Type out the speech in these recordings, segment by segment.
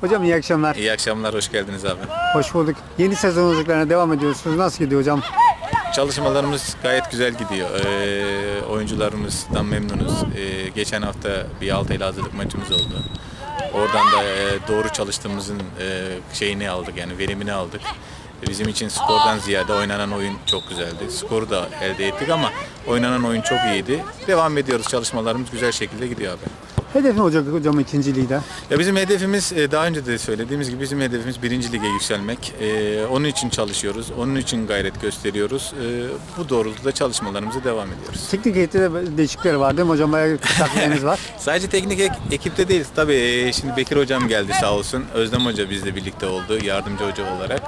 Hocam iyi akşamlar. İyi akşamlar, hoş geldiniz abi. Hoş bulduk. Yeni sezon hazırlıklarına devam ediyorsunuz. Nasıl gidiyor hocam? Çalışmalarımız gayet güzel gidiyor. Ee, oyuncularımızdan memnunuz. Ee, geçen hafta bir Altay'la hazırlık maçımız oldu. Oradan da e, doğru çalıştığımızın e, şeyini aldık yani verimini aldık. Bizim için skordan ziyade oynanan oyun çok güzeldi. Skoru da elde ettik ama oynanan oyun çok iyiydi. Devam ediyoruz. Çalışmalarımız güzel şekilde gidiyor abi. Hedef ne olacak hocam ikinci ligde? Ya bizim hedefimiz e, daha önce de söylediğimiz gibi bizim hedefimiz birinci lige yükselmek. E, Onun için çalışıyoruz, onun için gayret gösteriyoruz. E, Bu doğrultuda çalışmalarımıza devam ediyoruz. Teknik heyette de değişiklikler var değil mi hocam? Bayağı bir takviyeniz var. Sadece teknik ek- ekipte değiliz. Tabii şimdi Bekir hocam geldi sağ olsun. Özlem hoca bizle birlikte oldu yardımcı hoca olarak.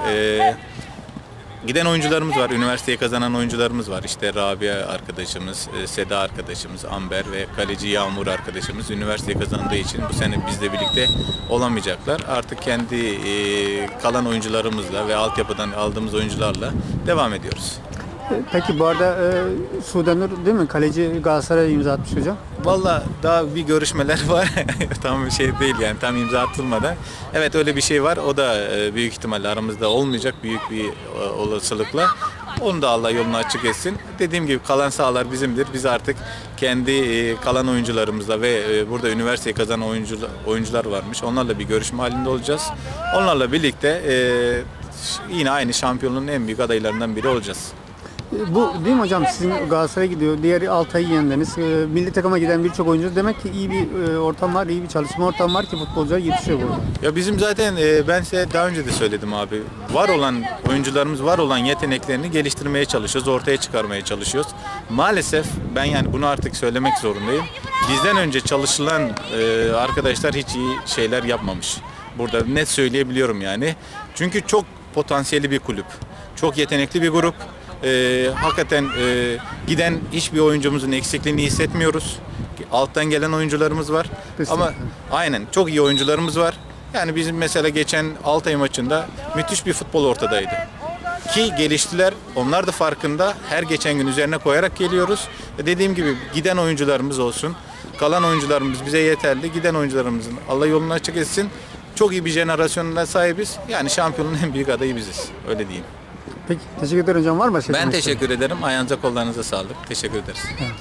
Giden oyuncularımız var, üniversiteyi kazanan oyuncularımız var. İşte Rabia arkadaşımız, e, Seda arkadaşımız, Amber ve kaleci Yağmur arkadaşımız üniversiteyi kazandığı için bu sene bizle birlikte olamayacaklar. Artık kendi e, kalan oyuncularımızla ve altyapıdan aldığımız oyuncularla devam ediyoruz. Peki bu arada e, Sudan Nur değil mi? Kaleci Galatasaray'a imza atmış hocam. Valla daha bir görüşmeler var. tam bir şey değil yani tam imza atılmadan. Evet öyle bir şey var. O da e, büyük ihtimalle aramızda olmayacak büyük bir e, olasılıkla. Onu da Allah yolunu açık etsin. Dediğim gibi kalan sahalar bizimdir. Biz artık kendi e, kalan oyuncularımızla ve e, burada üniversiteyi kazanan oyuncular, oyuncular varmış. Onlarla bir görüşme halinde olacağız. Onlarla birlikte e, yine aynı şampiyonluğun en büyük adaylarından biri olacağız. Bu değil mi hocam? Sizin Galatasaray gidiyor. Diğeri Altay'ı yendiniz. E, milli takıma giden birçok oyuncu. Demek ki iyi bir e, ortam var, iyi bir çalışma ortamı var ki futbolcular yetişiyor burada. Ya bizim zaten e, ben size daha önce de söyledim abi. Var olan oyuncularımız var olan yeteneklerini geliştirmeye çalışıyoruz, ortaya çıkarmaya çalışıyoruz. Maalesef ben yani bunu artık söylemek zorundayım. Bizden önce çalışılan e, arkadaşlar hiç iyi şeyler yapmamış. Burada net söyleyebiliyorum yani. Çünkü çok potansiyeli bir kulüp. Çok yetenekli bir grup. E, hakikaten e, giden hiçbir oyuncumuzun eksikliğini hissetmiyoruz. Alttan gelen oyuncularımız var. Kesinlikle. Ama Aynen çok iyi oyuncularımız var. Yani bizim mesela geçen Altay maçında müthiş bir futbol ortadaydı. Ki geliştiler. Onlar da farkında. Her geçen gün üzerine koyarak geliyoruz. Dediğim gibi giden oyuncularımız olsun. Kalan oyuncularımız bize yeterli. Giden oyuncularımızın Allah yolunu açık etsin. Çok iyi bir jenerasyonuna sahibiz. Yani şampiyonun en büyük adayı biziz. Öyle diyeyim. Peki teşekkür ederim hocam. Var mı başka Ben teşekkür ederim. Ayağınıza kollarınıza sağlık. Teşekkür ederiz. istediğiniz?